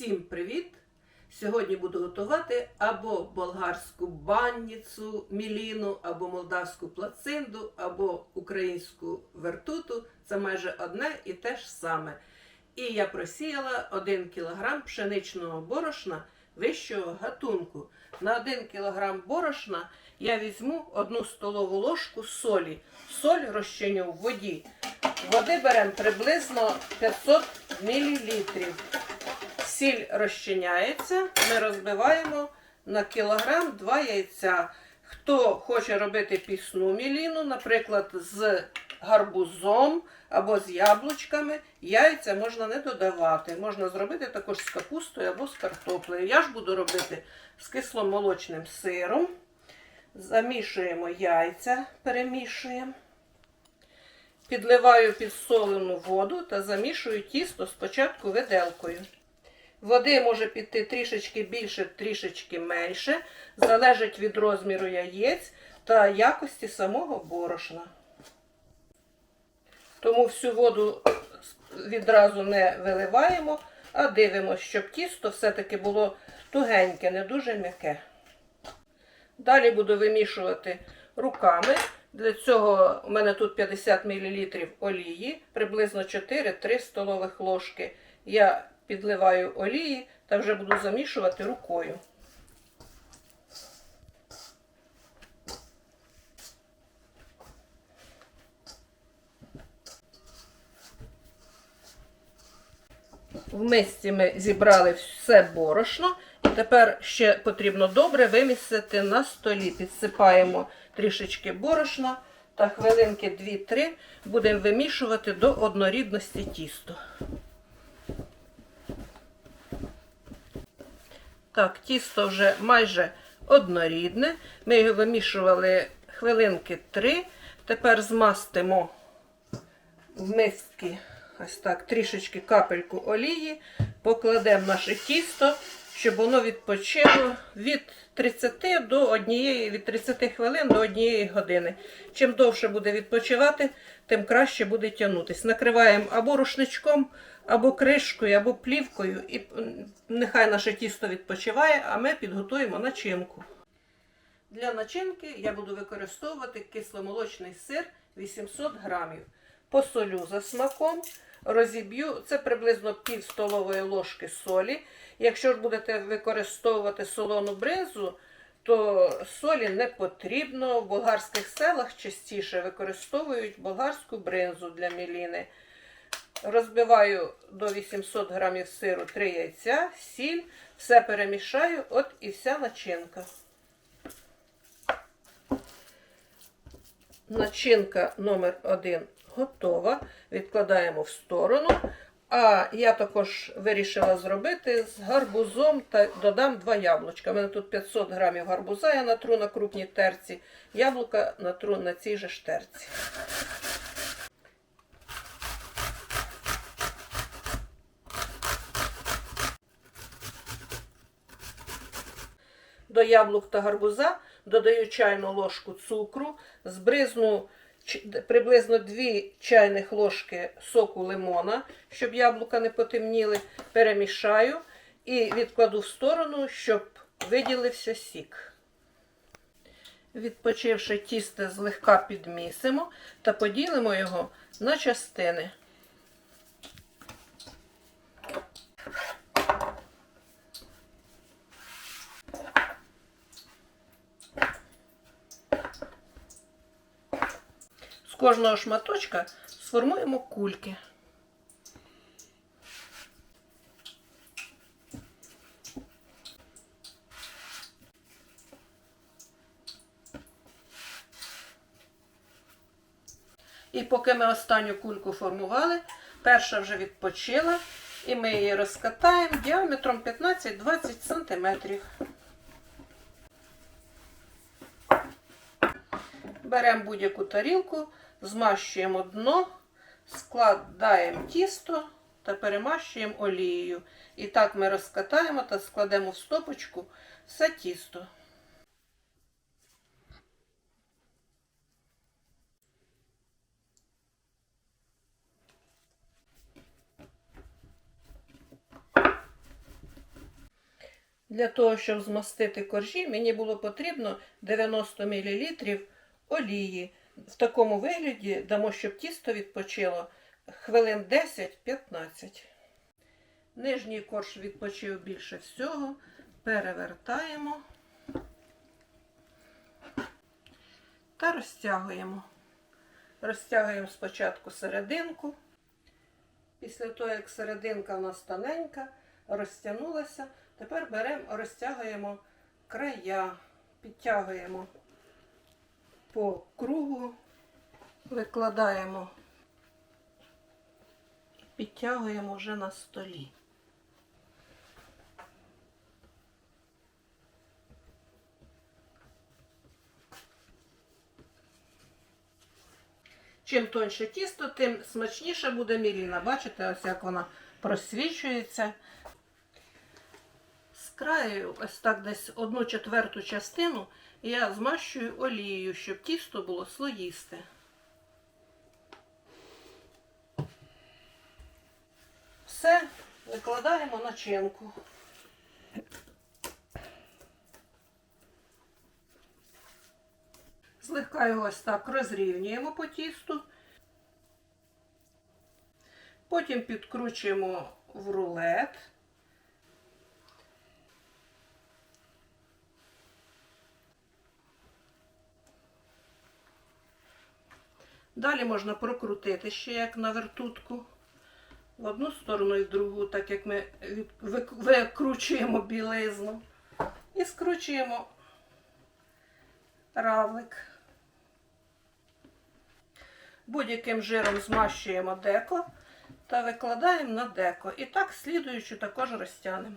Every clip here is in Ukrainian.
Всім привіт! Сьогодні буду готувати або болгарську банніцу міліну, або молдавську плацинду, або українську вертуту. Це майже одне і те ж саме. І я просіяла 1 кг пшеничного борошна вищого гатунку. На 1 кг борошна я візьму 1 столову ложку солі. Соль розчиню в воді. Води беремо приблизно 500 мл. Сіль розчиняється, ми розбиваємо на кілограм 2 яйця. Хто хоче робити пісну міліну, наприклад, з гарбузом або з яблучками, яйця можна не додавати. Можна зробити також з капустою або з картоплею. Я ж буду робити з кисломолочним сиром. Замішуємо яйця, перемішуємо. Підливаю підсолену воду та замішую тісто спочатку виделкою. Води може піти трішечки більше, трішечки менше, залежить від розміру яєць та якості самого борошна. Тому всю воду відразу не виливаємо, а дивимося, щоб тісто все-таки було тугеньке, не дуже м'яке. Далі буду вимішувати руками. Для цього у мене тут 50 мл олії, приблизно 4-3 столових ложки. Я підливаю олії та вже буду замішувати рукою. В мисці ми зібрали все борошно, і тепер ще потрібно добре вимісити на столі. Підсипаємо трішечки борошна та хвилинки 2-3 будемо вимішувати до однорідності тісто. Так, тісто вже майже однорідне. Ми його вимішували хвилинки 3. Тепер змастимо в миски ось так трішечки капельку олії, покладемо наше тісто, щоб воно відпочило від 30 до однієї, від 30 хвилин до однієї години. Чим довше буде відпочивати, тим краще буде тягнутися. Накриваємо або рушничком, або кришкою, або плівкою, і нехай наше тісто відпочиває, а ми підготуємо начинку. Для начинки я буду використовувати кисломолочний сир 800 грамів. Посолю за смаком, розіб'ю, це приблизно пів столової ложки солі. Якщо ж будете використовувати солону бринзу, то солі не потрібно. В болгарських селах частіше використовують болгарську бринзу для міліни. Розбиваю до 800 грамів сиру 3 яйця, сіль, все перемішаю, от і вся начинка. Начинка номер 1 готова. Відкладаємо в сторону. А я також вирішила зробити з гарбузом та додам 2 яблучка. У мене тут 500 грамів гарбуза, я натру на крупній терці, яблука натру на цій же ж терці. До яблук та гарбуза додаю чайну ложку цукру, збризну приблизно 2 чайних ложки соку лимона, щоб яблука не потемніли, перемішаю і відкладу в сторону, щоб виділився сік. Відпочивши тісто злегка підмісимо та поділимо його на частини. Кожного шматочка сформуємо кульки. І поки ми останню кульку формували, перша вже відпочила, і ми її розкатаємо діаметром 15-20 см. Беремо будь-яку тарілку, змащуємо дно, складаємо тісто та перемащуємо олією. І так ми розкатаємо та складемо в стопочку все тісто. Для того, щоб змастити коржі, мені було потрібно 90 мл олії. В такому вигляді дамо, щоб тісто відпочило хвилин 10-15. Нижній корж відпочив більше всього. Перевертаємо та розтягуємо. Розтягуємо спочатку серединку. Після того, як серединка у нас тоненька, розтягнулася, тепер беремо, розтягуємо края, підтягуємо по кругу, викладаємо і підтягуємо вже на столі. Чим тоньше тісто, тим смачніше буде міліна. Бачите, ось як вона просвічується. З краю, ось так десь одну четверту частину я змащую олією, щоб тісто було слоїсте. Все, викладаємо начинку. Злегка його ось так розрівнюємо по тісту. Потім підкручуємо в рулет. Далі можна прокрутити ще як на вертутку. В одну сторону і в другу, так як ми викручуємо білизну. І скручуємо равлик. Будь-яким жиром змащуємо деко та викладаємо на деко. І так слідуючи також розтягнемо.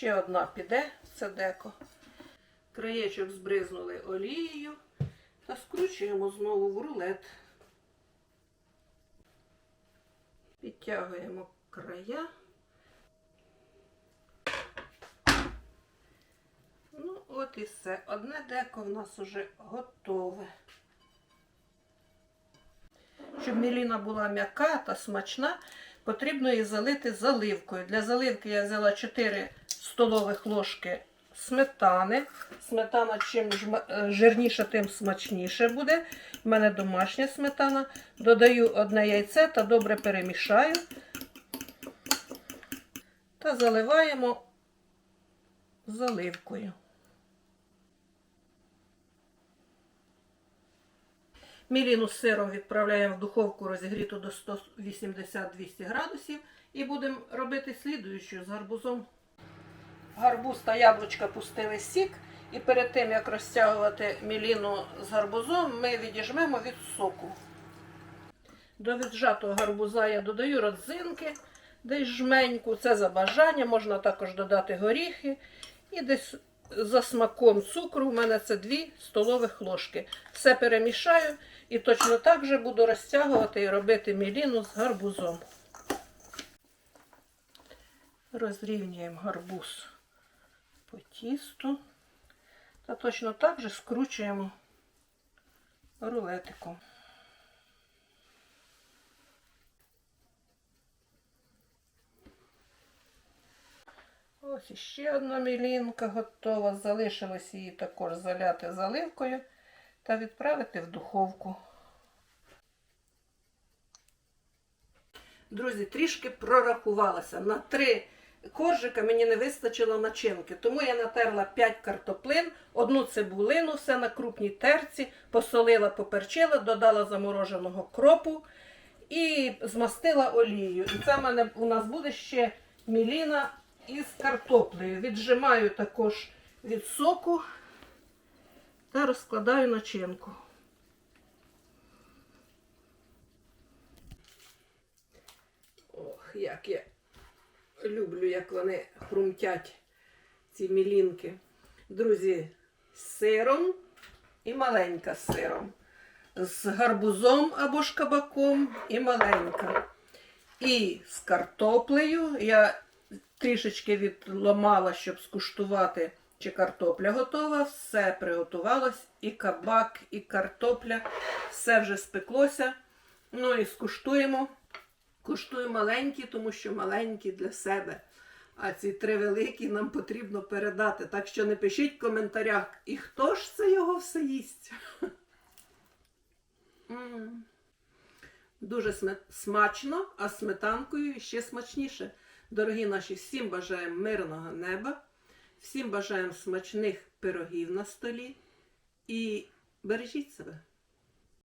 Ще одна піде в це деко. Краєчок збризнули олією та скручуємо знову в рулет. Підтягуємо края. Ну, от і все. Одне деко в нас уже готове. Щоб міліна була м'яка та смачна, потрібно її залити заливкою. Для заливки я взяла 4 столових ложки сметани. Сметана чим е, жирніша, тим смачніше буде. У мене домашня сметана. Додаю одне яйце та добре перемішаю. Та заливаємо заливкою. Міліну з сиром відправляємо в духовку розігріту до 180-200 градусів і будемо робити слідуючу з гарбузом. Гарбуз та яблучка пустили сік, і перед тим як розтягувати міліну з гарбузом, ми відіжмемо від соку. До віджатого гарбуза я додаю родзинки, десь жменьку, це за бажання, можна також додати горіхи і десь за смаком цукру у мене це 2 столових ложки. Все перемішаю і точно так же буду розтягувати і робити міліну з гарбузом. Розрівнюємо гарбуз по тісту та точно так же скручуємо рулетиком. Ось іще одна мілінка готова. Залишилось її також заляти заливкою та відправити в духовку. Друзі, трішки прорахувалася. На три коржика мені не вистачило начинки, тому я натерла 5 картоплин, одну цибулину, все на крупній терці, посолила, поперчила, додала замороженого кропу і змастила олією. І це в мене у нас буде ще міліна із картоплею. Віджимаю також від соку та розкладаю начинку. Ох, як я люблю, як вони хрумтять, ці мілінки. Друзі, з сиром і маленька з сиром. З гарбузом або ж кабаком і маленька. І з картоплею. Я трішечки відломала, щоб скуштувати, чи картопля готова. Все приготувалось. І кабак, і картопля. Все вже спеклося. Ну і скуштуємо. Куштую маленькі, тому що маленькі для себе. А ці три великі нам потрібно передати. Так що не пишіть в коментарях, і хто ж це його все їсть. Дуже смачно, а сметанкою ще смачніше. Дорогі наші, всім бажаємо мирного неба, всім бажаємо смачних пирогів на столі і бережіть себе.